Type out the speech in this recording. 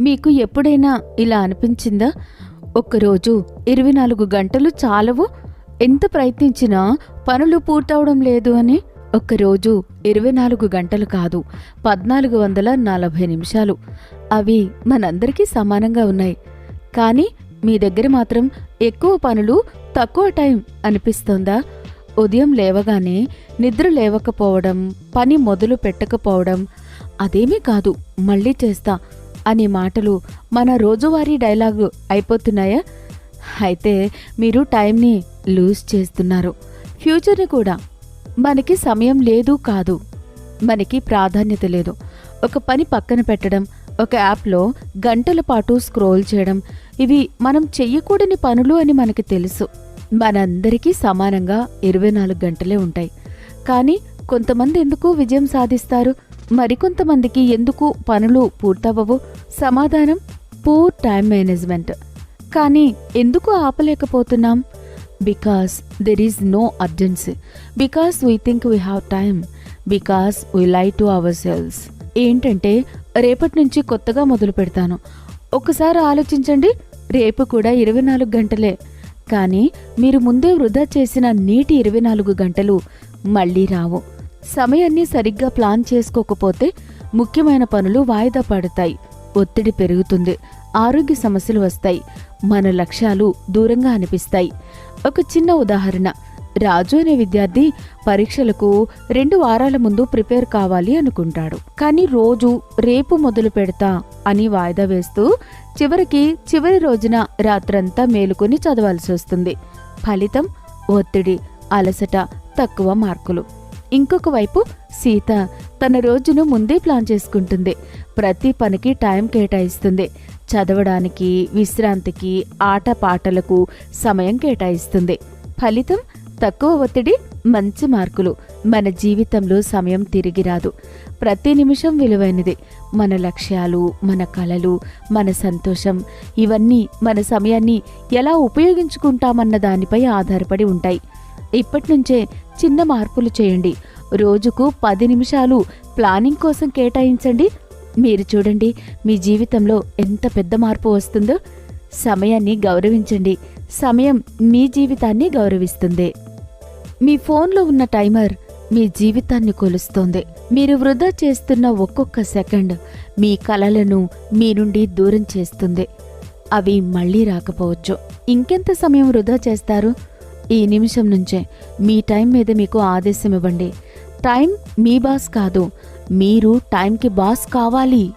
మీకు ఎప్పుడైనా ఇలా అనిపించిందా? ఒక్కరోజు ఇరవై నాలుగు గంటలు చాలవు. ఎంత ప్రయత్నించినా పనులు పూర్తవడం లేదు అని. ఒక్కరోజు ఇరవై నాలుగు గంటలు కాదు పద్నాలుగు వందల నలభై నిమిషాలు. అవి మనందరికీ సమానంగా ఉన్నాయి. కానీ మీ దగ్గర మాత్రం ఎక్కువ పనులు తక్కువ టైం అనిపిస్తోందా? ఉదయం లేవగానే నిద్ర లేవకపోవడం పని మొదలు పెట్టకపోవడం అదేమీ కాదు మళ్ళీ చేస్తా అనే మాటలు మన రోజువారీ డైలాగు అయిపోతున్నాయా? అయితే మీరు టైంని లూజ్ చేస్తున్నారు. ఫ్యూచర్ని కూడా. మనకి సమయం లేదు కాదు. మనకి ప్రాధాన్యత లేదు. ఒక పని పక్కన పెట్టడం ఒక యాప్లో గంటల పాటు స్క్రోల్ చేయడం ఇవి మనం చెయ్యకూడని పనులు అని మనకి తెలుసు. మనందరికీ సమానంగా ఇరవై నాలుగు గంటలే ఉంటాయి. కానీ కొంతమంది ఎందుకు విజయం సాధిస్తారు? మరికొంతమందికి ఎందుకు పనులు పూర్తవ్వవు? సమాధానం పూర్ టైం మేనేజ్మెంట్ కానీ ఎందుకు ఆపలేకపోతున్నాం? Because there is no urgency because we think we have time because we lie to our selves ఏంటంటే రేపటి నుంచి కొత్తగా మొదలు పెడతాను. ఒకసారి ఆలోచించండి రేపు కూడా ఇరవై నాలుగు గంటలే. కానీ మీరు ముందే వృధా చేసిన నీటి ఇరవై నాలుగు గంటలు మళ్ళీ రావు. సమయాన్ని సరిగ్గా ప్లాన్ చేసుకోకపోతే ముఖ్యమైన పనులు వాయిదా పడతాయి. ఒత్తిడి పెరుగుతుంది. ఆరోగ్య సమస్యలు వస్తాయి. మన లక్ష్యాలు దూరంగా అనిపిస్తాయి. ఒక చిన్న ఉదాహరణ. రాజు అనే విద్యార్థి పరీక్షలకు రెండు వారాల ముందు ప్రిపేర్ కావాలి అనుకుంటాడు. కానీ రోజు రేపు మొదలు పెడతా అని వాయిదా వేస్తూ చివరికి చివరి రోజున రాత్రంతా మేలుకొని చదవాల్సి వస్తుంది. ఫలితం ఒత్తిడి అలసట తక్కువ మార్కులు. ఇంకొక వైపు సీత తన రోజును ముందే ప్లాన్ చేసుకుంటుంది. ప్రతి పనికి టైం కేటాయిస్తుంది. చదవడానికి విశ్రాంతికి ఆట పాటలకు సమయం కేటాయిస్తుంది. ఫలితం తక్కువ ఒత్తిడి మంచి మార్కులు. మన జీవితంలో సమయం తిరిగి రాదు. ప్రతి నిమిషం విలువైనది. మన లక్ష్యాలు మన కళలు మన సంతోషం ఇవన్నీ మన సమయాన్ని ఎలా ఉపయోగించుకుంటామన్న దానిపై ఆధారపడి ఉంటాయి. ఇప్పటి నుంచే చిన్న మార్పులు చేయండి. రోజుకు పది నిమిషాలు ప్లానింగ్ కోసం కేటాయించండి. మీరు చూడండి మీ జీవితంలో ఎంత పెద్ద మార్పు వస్తుందో. సమయాన్ని గౌరవించండి. సమయం మీ జీవితాన్ని గౌరవిస్తుంది. మీ ఫోన్లో ఉన్న టైమర్ మీ జీవితాన్ని కొలుస్తోంది. మీరు వృధా చేస్తున్న ఒక్కొక్క సెకండ్ మీ కలలను మీ నుండి దూరం చేస్తుంది. అవి మళ్ళీ రాకపోవచ్చు. ఇంకెంత సమయం వృధా చేస్తారు? ఈ నిమిషం నుంచే మీ టైం మీద మీకు ఆదేశం ఇవ్వండి. టైం మీ బాస్ కాదు మీరు టైంకి బాస్ కావాలి.